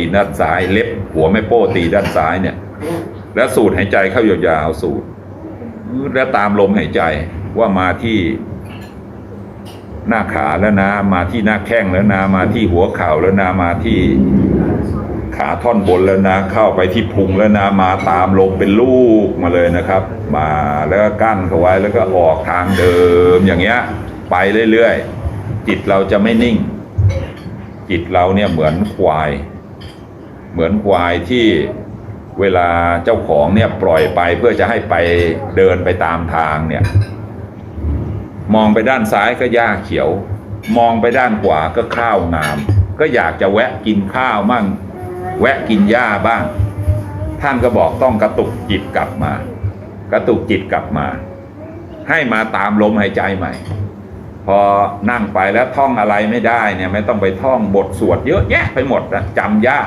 ตีด้านซ้ายเล็บหัวแม่โป้ตีด้านซ้ายเนี่ย แล้วสูดหายใจเข้ายาวๆสูดแล้วตามลมหายใจว่ามาที่หน้าขาแล้วนะ มาที่หน้าแข้งแล้วนะ มาที่หัวเข่าแล้วนะมาที่ขาท่อนบนแล้วนะ เข้าไปที่พุงแล้วนะ มาตามลมเป็นลูกมาเลยนะครับ มาแล้วก็กั้นเขาไว้แล้วก็ออกทางเดิมอย่างเงี้ย ไปเรื่อยๆจิตเราจะไม่นิ่ง จิตเราเนี่ยเหมือนควาย เหมือนควายที่เวลาเจ้าของเนี่ยปล่อยไปเพื่อจะให้ไปเดินไปตามทางเนี่ย มองไปด้านซ้ายก็หญ้าเขียว มองไปด้านขวาก็ข้าวงาม ก็อยากจะแวะกินข้าวมั่ง แวะกินหญ้าบ้าง ท่านก็บอกต้องกระตุกจิตกลับมา กระตุกจิตกลับมา ให้มาตามลมหายใจใหม่ พอนั่งไปแล้วท่องอะไรไม่ได้เนี่ยไม่ต้องไปท่องบทสวดเยอะแยะไปหมดนะจำยาก